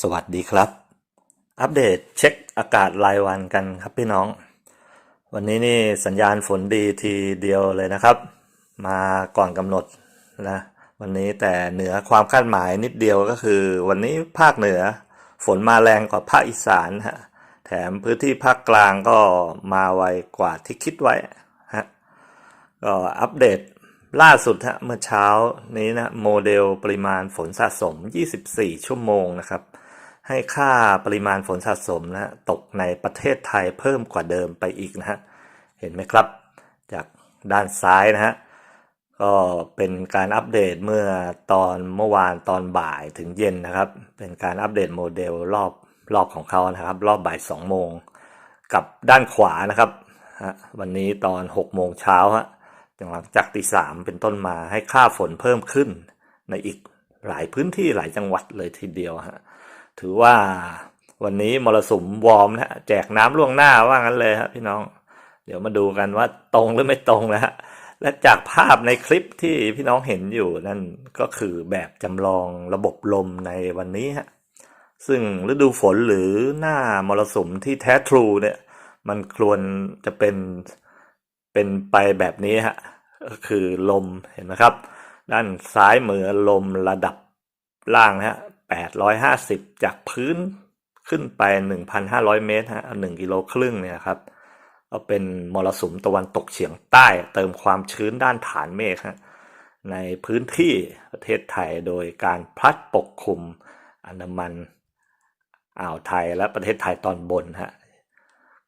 สวัสดีครับ อัปเดตเช็คอากาศรายวันกันครับพี่น้อง วันนี้นี่สัญญาณฝนดีทีเดียวเลยนะครับ มาก่อนกำหนดนะวันนี้แต่เหนือความคาดหมายนิดเดียวก็คือ วันนี้ภาคเหนือฝนมาแรงกว่าภาคอีสานฮะแถมพื้นที่ภาคกลางก็มาไวกว่าที่คิดไว้ฮะก็อัปเดตล่าสุดฮะเมื่อเช้านี้นะโมเดลปริมาณฝนสะสม 24 ชั่วโมงนะครับ ให้ค่าปริมาณฝนสะสมนะตกในประเทศไทยเพิ่มกว่าเดิมไปอีกนะฮะเห็นไหมครับ จากด้านซ้ายนะฮะก็เป็นการอัปเดตเมื่อตอนเมื่อวานตอนบ่ายถึงเย็นนะครับ เป็นการอัปเดตโมเดลรอบรอบของเขานะครับ รอบบ่าย2โมงกับด้านขวานะครับวันนี้ตอน6โมงเช้าฮะหลังจากตีสามเป็นต้นมาให้ค่าฝนเพิ่มขึ้นในอีกหลายพื้นที่หลายจังหวัดเลยทีเดียวฮะ ถือว่าวันนี้มรสุมวอร์มนะแจกน้ำล่วงหน้าว่างั้นเลยฮะพี่น้อง เดี๋ยวมาดูกันว่าตรงหรือไม่ตรงนะฮะและจากภาพในคลิปที่พี่น้องเห็นอยู่นั่นก็คือแบบจำลองระบบลมในวันนี้ฮะซึ่งฤดูฝนหรือหน้ามรสุมที่แท้ทรูเนี่ย มันควรจะเป็นเป็นไปแบบนี้ฮะก็คือลมเห็นไหมครับ ด้านซ้ายมือลมระดับล่างนะฮะ 850 จากพื้นขึ้นไป 1,500 เมตรฮะ1กิโลครึ่งเนี่ยครับก็เป็นมรสุมตะวันตกเฉียงใต้เติมความชื้นด้านฐานเมฆฮะในพื้นที่ประเทศไทยโดยการพลัดปกคลุมอันดามันอ่าวไทยและประเทศไทยตอนบนฮะ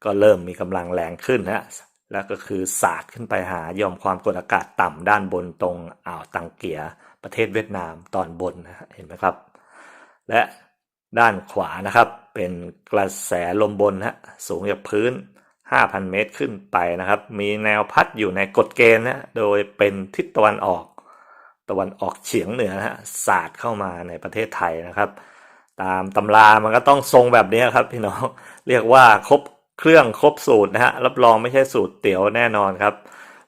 ก็เริ่มมีกำลังแรงขึ้นฮะแล้วก็คือสาดขึ้นไปหายอมความกดอากาศต่ำด้านบนตรงอ่าวตังเกียประเทศเวียดนามตอนบนนะฮะเห็นไหมครับ และด้านขวานะครับ เป็นกระแสลมบนฮะสูงจากพื้น 5,000 เมตรขึ้นไปนะครับ มีแนวพัดอยู่ในกฎเกณฑ์นะโดยเป็นทิศตะวันออก ตะวันออกเฉียงเหนือนะฮะสาดเข้ามาในประเทศไทยนะครับ ตามตำรามันก็ต้องทรงแบบนี้ครับพี่น้องเรียกว่าครบเครื่องครบสูตรนะฮะรับรองไม่ใช่สูตรเตี๋ยวแน่นอนครับ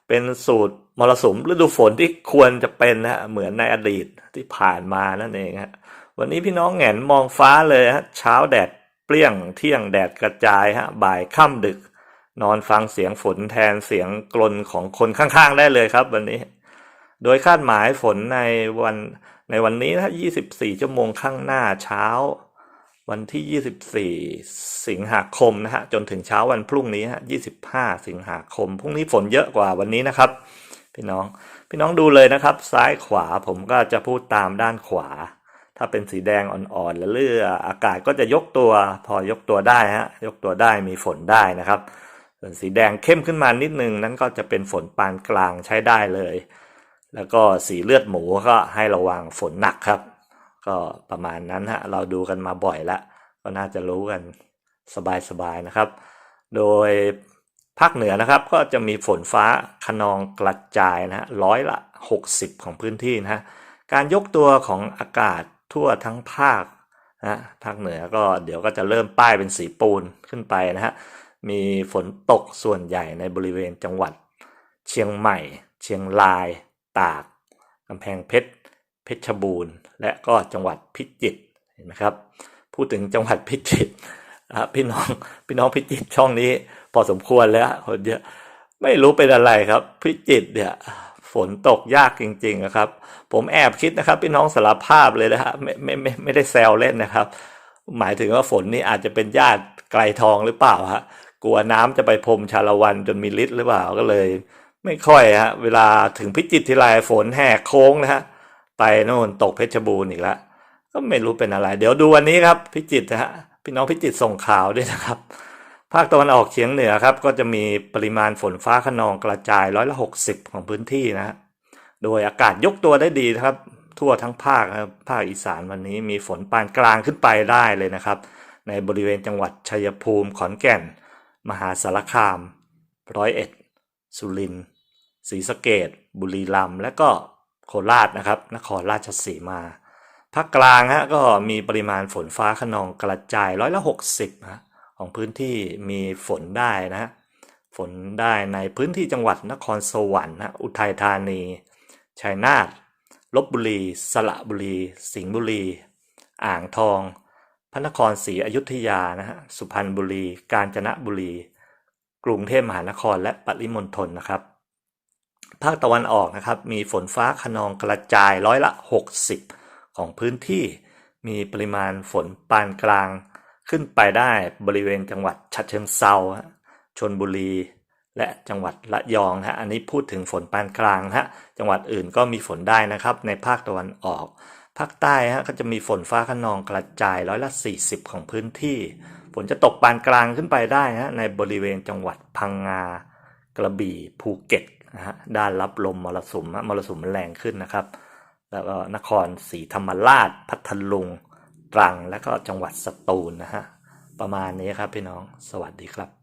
เป็นสูตรมรสุมฤดูฝนที่ควรจะเป็นนะฮะเหมือนในอดีตที่ผ่านมานั่นเองฮะ วันนี้พี่น้องแหงนมองฟ้าเลยฮะเช้าแดดเปรี้ยงเที่ยงแดดกระจายฮะบ่ายค่ำดึก นอนฟังเสียงฝนแทนเสียงกลนของคนข้างๆ ได้เลยครับ วันนี้ โดยคาดหมายฝนในวันในวันนี้นะ24 ชั่วโมงข้างหน้าเช้า วันที่ 24 สิงหาคมนะฮะจนถึงเช้าวันพรุ่งนี้ฮะ25 สิงหาคมพรุ่งนี้ฝนเยอะกว่าวันนี้นะครับ พี่น้องพี่น้องดูเลยนะครับ ซ้ายขวาผมก็จะพูดตามด้านขวา ถ้าเป็นสีแดงอ่อนๆแล้วเลืออากาศก็จะยกตัว พอยกตัวได้ฮะยกตัวได้มีฝนได้นะครับ ส่วนสีแดงเข้มขึ้นมานิดนึงนั่นก็จะเป็นฝนปานกลางใช้ได้เลย แล้วก็สีเลือดหมูก็ให้ระวังฝนหนักครับ ก็ประมาณนั้นฮะเราดูกันมาบ่อยแล้วก็น่าจะรู้กันสบายๆนะครับ โดยภาคเหนือนะครับก็จะมีฝนฟ้าขนองกระจายนะฮะร้อยละ 60 ของพื้นที่นะฮะการยกตัวของอากาศ ทั่วทั้งภาคนะภาคเหนือก็เดี๋ยวก็จะเริ่มป้ายเป็นสีปูนขึ้นไปนะฮะมีฝนตกส่วนใหญ่ในบริเวณจังหวัด เชียงใหม่ เชียงราย ตากกำแพงเพชร เพชรบูรณ์ และก็จังหวัดพิจิตรเห็นไหมครับ พูดถึงจังหวัดพิจิตรนะพี่น้องพี่น้องพิจิตรช่องนี้ พอสมควรแล้วคนเยอะไม่รู้เป็นอะไรครับ พิจิตรเนี่ย ฝนตกยากจริงๆนะครับ ผมแอบคิดนะครับพี่น้องสารภาพเลยนะฮะไม่ไม่ไม่ไม่ได้แซวเล่นนะครับ หมายถึงว่าฝนนี่อาจจะเป็นญาติไกลทองหรือเปล่าฮะกลัวน้ำจะไปพรมชาละวันจนมีฤทธิ์หรือเปล่าก็เลย ไม่ค่อยฮะเวลาถึงพิจิตรทีไรฝนแหกโค้งนะฮะไปโน่นตกเพชรบูรณ์อีกแล้วก็ไม่รู้เป็นอะไร เดี๋ยวดูวันนี้ครับพิจิตรนะฮะพี่น้องพิจิตรส่งข่าวด้วยนะครับ ภาคตะวันออกเฉียงเหนือครับก็จะมีปริมาณฝนฟ้าขนองกระจายร้อยละหกสิบของพื้นที่นะฮะโดยอากาศยกตัวได้ดีครับ ทั่วทั้งภาคครับภาคอีสานวันนี้มีฝนปานกลางขึ้นไปได้เลยนะครับ ในบริเวณจังหวัดชัยภูมิขอนแก่น มหาสารคาม ร้อยเอ็ด สุรินทร์ศรีสะเกดบุรีรัมย์และก็โคราชนะครับ นครราชสีมาภาคกลางฮะก็มีปริมาณฝนฟ้าขนองกระจายร้อยละหกสิบฮะ ของพื้นที่มีฝนได้นะฮะฝนได้ในพื้นที่จังหวัดนครสวรรค์นะอุทัยธานี ชัยนาทลบบุรี สระบุรี สิงห์บุรี อ่างทอง พระนครศรีอยุธยานะฮะสุพรรณบุรี กาญจนบุรี กรุงเทพมหานครและปริมณฑลนะครับ ภาคตะวันออกนะครับ มีฝนฟ้าขนองกระจายร้อยละ 60 ของพื้นที่ มีปริมาณฝนปานกลาง ขึ้นไปได้บริเวณจังหวัดฉะเชิงเซาชนบุรี และจังหวัดระยองฮะอันนี้พูดถึงฝนปานกลางฮะจังหวัดอื่นก็มีฝนได้นะครับ ในภาคตะวันออก ภาคใต้ฮะก็จะมีฝนฟ้าขนองกระจายร้อยละ 40 ของพื้นที่ ฝนจะตกปานกลางขึ้นไปได้ฮะในบริเวณจังหวัดพังงา กระบี่ภูเก็ตนะฮะด้านรับลมมรสุมมรสุมแรงขึ้นนะครับ แล้วก็นครศรีธรรมราช พัทลุง ตรังและก็จังหวัดสตูลนะฮะ ประมาณนี้ครับพี่น้อง สวัสดีครับ